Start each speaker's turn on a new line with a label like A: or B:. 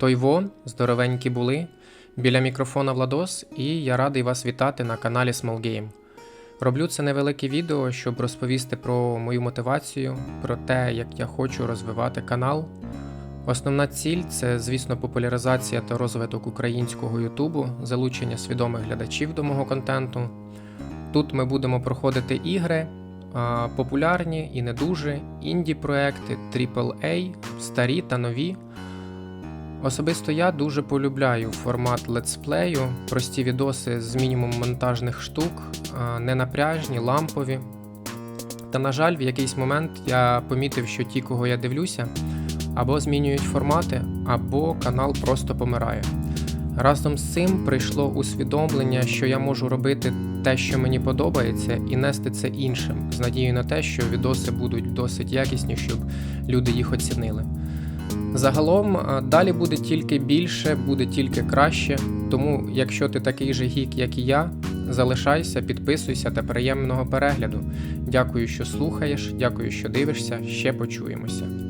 A: Той во, здоровенькі були. Біля мікрофона Владос, і я радий вас вітати на каналі Small Game. Роблю це невелике відео, щоб розповісти про мою мотивацію, про те, як я хочу розвивати канал. Основна ціль це, звісно, популяризація та розвиток українського Ютубу, залучення свідомих глядачів до мого контенту. Тут ми будемо проходити ігри, популярні і не дуже, інді-проекти, AAA, старі та нові. Особисто я дуже полюбляю формат летсплею, прості відоси з мінімум монтажних штук, ненапряжні, лампові. Та, на жаль, в якийсь момент я помітив, що ті, кого я дивлюся, або змінюють формати, або канал просто помирає. Разом з цим прийшло усвідомлення, що я можу робити те, що мені подобається, і нести це іншим, з надією на те, що відоси будуть досить якісні, щоб люди їх оцінили. Загалом далі буде тільки більше, буде тільки краще. Тому, якщо ти такий же гік, як і я, залишайся, підписуйся та приємного перегляду. Дякую, що слухаєш, дякую, що дивишся. Ще почуємося.